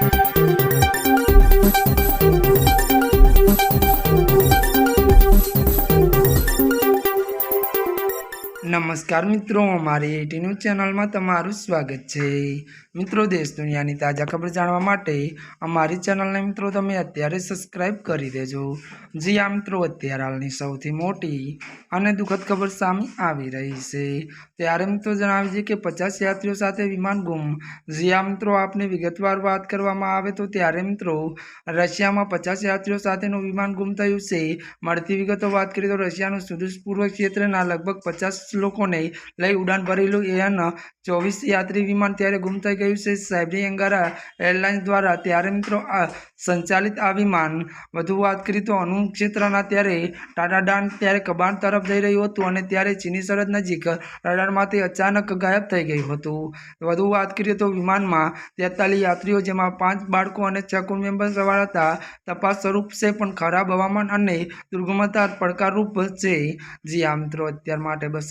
Thank you. નમસ્કાર મિત્રો અમારી એટી ન્યૂઝ ચેનલમાં તમારું સ્વાગત છે. મિત્રો, દેશ દુનિયાની તાજા ખબર જાણવા માટે અમારી ચેનલને મિત્રો તમે અત્યારે સબસ્ક્રાઈબ કરી દેજો. જી આ મિત્રો, અત્યારે હાલની સૌથી મોટી અને દુઃખદ ખબર સામે આવી રહી છે. ત્યારે મિત્રો જણાવી છે કે પચાસ યાત્રીઓ સાથે વિમાન ગુમ. જી આ મિત્રો, આપને વિગતવાર વાત કરવામાં આવે તો ત્યારે મિત્રો, રશિયામાં પચાસ યાત્રીઓ સાથેનું વિમાન ગુમ થયું છે. મળતી વિગતો વાત કરીએ તો રશિયાનું સુદૂર પૂર્વ ક્ષેત્રના લગભગ પચાસ લોકોને લઈ ઉડાન ભરેલું એન ચોવીસ યાત્રી વિમાન ત્યારે ગુમ થઈ ગયું છે. સાયબરી અંગારા એરલાઇન્સ દ્વારા ત્યારે મિત્રો આ સંચાલિત આ વિમાન વધુ વાત કરી તો અનુ ક્ષેત્રના ત્યારે ટાટાડાન ત્યારે કબાણ તરફ જઈ રહ્યું હતું અને ત્યારે ચીની સરહદ નજીક રડારમાંથી અચાનક ગાયબ થઈ ગયું હતું. વધુ વાત કરીએ તો વિમાનમાં તેતાલીસ યાત્રીઓ જેમાં પાંચ બાળકો અને છ કુલ મેમ્બર સવાર હતા. તપાસ સ્વરૂપ છે પણ ખરાબ હવામાન અને દુર્ગમતા પડકારરૂપ છે. જી આ મિત્રો, અત્યાર માટે બસ